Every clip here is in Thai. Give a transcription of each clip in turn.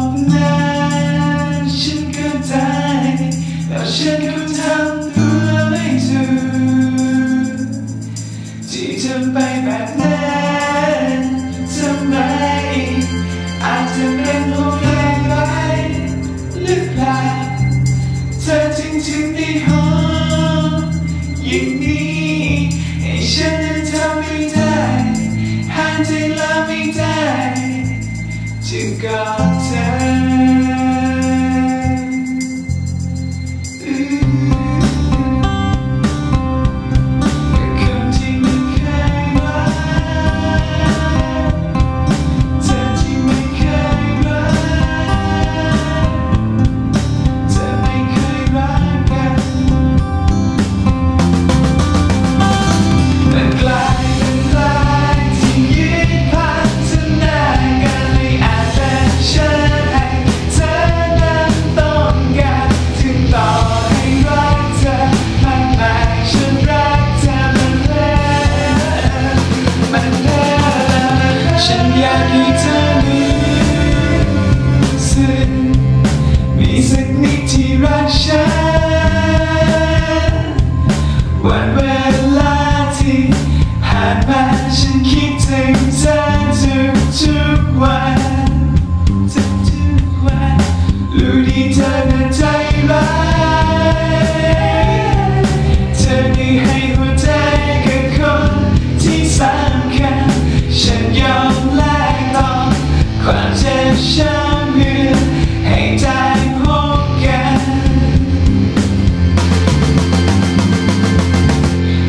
บมาฉันก็ใจแล้วฉันก็ทำตัวไม่ถูกที่จะไปแบบนั้นทำไมอาจจะเป็นห่วงแรงไปหรือเปล่าเธอจริงๆในห้อ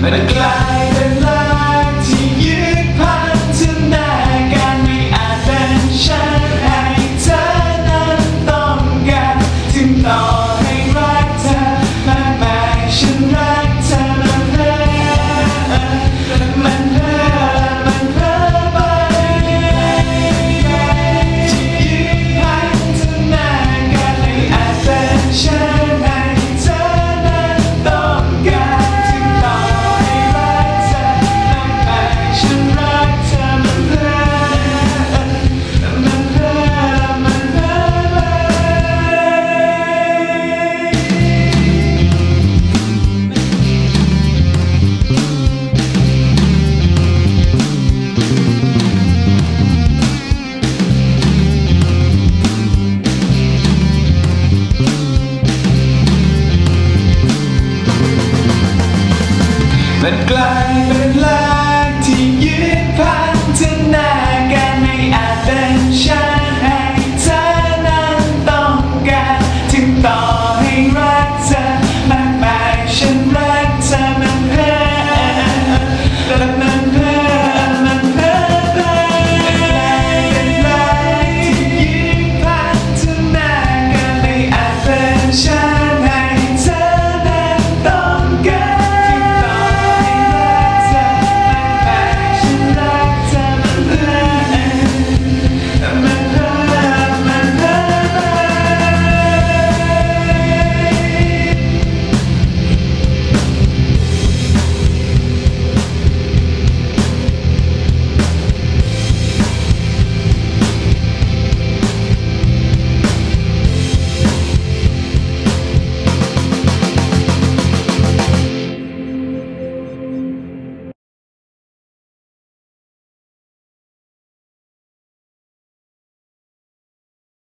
But again. and climb and climb.